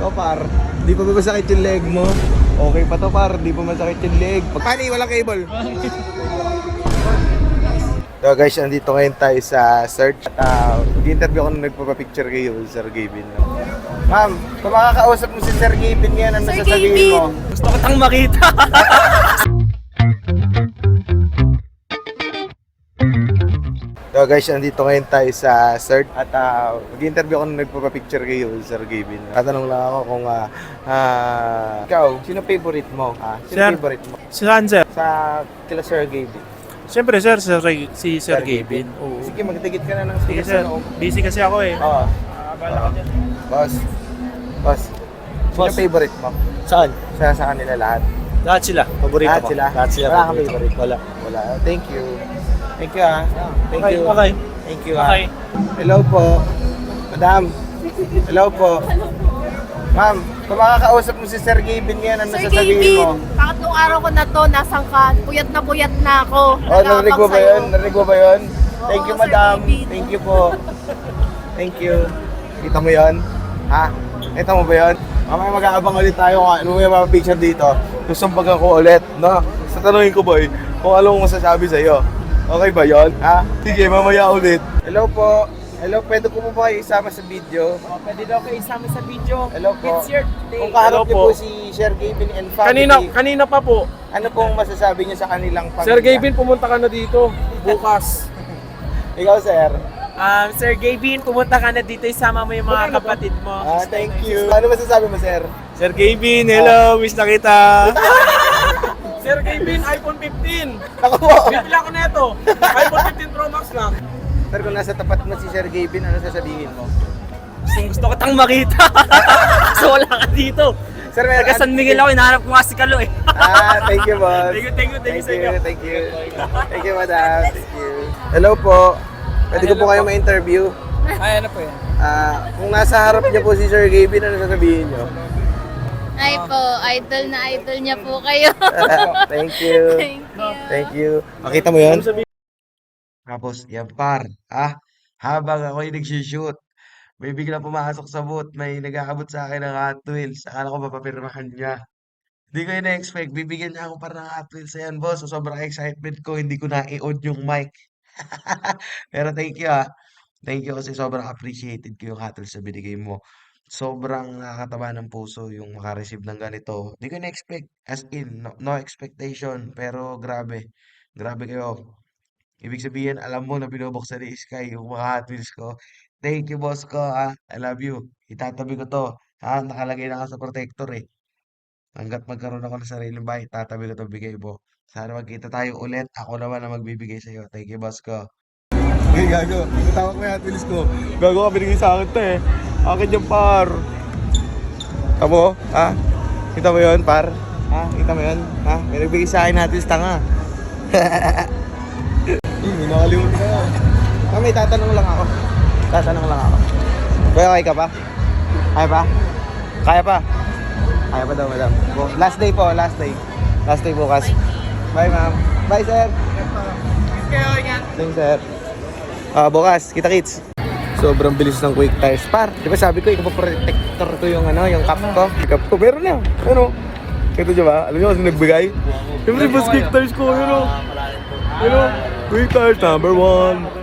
Ito par, di pa ba masakit yung leg mo? Okay pa to par, di pa masakit yung leg. Paano walang cable? So guys, andito ngayon tayo sa search. At uh, interview ako nung nagpapapicture kayo, Sir Gavin. Ma'am, kung makakausap mo si Sir Gavin ngayon, ano Sir Gavin! mo? Gusto ko tang makita. So guys, andito ngayon tayo sa search at uh, mag-interview ako nung nagpapapicture kayo, Sir Gavin. Tatanong lang ako kung ah, ah, ikaw, sino favorite mo? Ah, sino Sir. favorite mo? si saan, sir? Sa kila Sir Gavin. Siyempre, sir, sir si Sir, Sir Gavin. Oo. Sige, magtigit ka na ng Sige, sir. sa. Busy kasi ako eh. Oo. Abala ka dyan. Boss. Boss. Sino Boss. favorite mo? Saan? Sa, sa kanila lahat? Lahat sila. Paborito Lahat ko. sila? Lahat sila. Wala kang favorite? Wala. Wala. Thank you. Thank you ah. Thank okay, you. Okay. Thank you ah. Okay. Hello po. Madam. Hello po. Ma'am, kung makakausap mo si Sir Gavin ngayon, ano Sir sasabihin mo? Gavin, pangatlong araw ko na to, nasang ka, puyat na puyat na ako. Oh, narinig mo ba Nag-aabang yun? Narinig mo ba yun? Thank you, Sir madam. Thank you po. Thank you. Kita mo yun? Ha? Kita mo ba yun? Mamaya mag-aabang ulit tayo kung ano may mga picture dito. Susumbag ako ulit, no? Sa tanongin ko, boy, kung anong masasabi sa'yo. Okay ba yon? Ha? Sige, mamaya ulit. Hello po. Hello, pwede ko po ba kayo isama sa video? Oh, pwede daw kayo isama sa video. Hello po. It's your day. Kung kaharap Hello niyo po. po si Sir Gavin and family, Kanina, kanina pa po. ano pong masasabi niyo sa kanilang pamilya? Sir Gavin, pumunta ka na dito. Bukas. Ikaw, sir. Um, Sir Gavin, pumunta ka na dito, isama mo yung mga kapatid mo. Ah, thank you. Ano masasabi mo, sir? Sir Gavin, hello. Miss na kita. Sir Gavin, iPhone 15. Ako po. Bibili ako nito. iPhone 15 Pro Max lang. Sir, kung nasa tapat mo si Sir Gavin, ano sasabihin mo? Gusto, gusto ko tang makita. so wala ka dito. Sir, may Taga San Miguel ako, hinahanap ko nga si Kalo eh. Ah, thank you, boss. Thank you, thank you, thank you sa inyo. Thank you. Thank you, madam. Thank you. Hello po. Pwede ko po kayo ma-interview. Ay, ano po yan? Ah, kung nasa harap niyo po si Sir Gavin, ano sasabihin niyo? Ay po, idol na idol niya po kayo. Thank you. Thank you. Thank you. Makita mo yun? Tapos, yan par, ah, habang ako yung nagsushoot, may bigla pumasok sa booth, may nag-aabot sa akin ng Hot Wheels. Akala ko papapirmahan niya. Hindi ko yun na-expect. Bibigyan niya ako para ng Hot Wheels. Ayan, boss. So, sobrang excitement ko. Hindi ko na i-on yung mic. Pero thank you, ah. Thank you kasi sobrang appreciated ko yung Hot Wheels na binigay mo. Sobrang nakakataba ng puso yung makareceive ng ganito. Hindi ko na-expect. As in, no, no expectation. Pero grabe. Grabe kayo. Ibig sabihin, alam mo na binubuksan ni Sky yung mga Hot Wheels ko. Thank you, boss ko, ha. I love you. Itatabi ko to. Ha, nakalagay na ka sa protector, eh. Hanggat magkaroon ako ng sariling bahay, tatabi ko to bigay mo. Sana magkita tayo ulit. Ako naman ang magbibigay sa'yo. Thank you, boss ko. Okay, gago. Tawag ko yung Hot Wheels ko. Gago ka, binigay sa akin to, eh. Akin yung par. Tamo, ha? Kita mo yun, par? Ha? Kita mo yun? Ha? May nagbigay sa akin Hot Wheels, tanga. Hindi, nakalimutan ko. Ah, may tatanong lang ako. Tatanong lang ako. Kuya, okay ka pa? Kaya pa? Kaya pa? Kaya pa daw, madam. Last day po, last day. Last day bukas. Bye, ma'am. Bye, sir. Thanks, sir. Ah, bukas, kita kits. Sobrang bilis ng quick tires. Par, di ba sabi ko, ikapaprotector ko yung ano, yung cup ko. Cup ko, meron na. Ano? Ito diba? Alam niyo kasi nagbigay? Siyempre, boss quick tires ko, yun o. Yun o. Quick tires number one.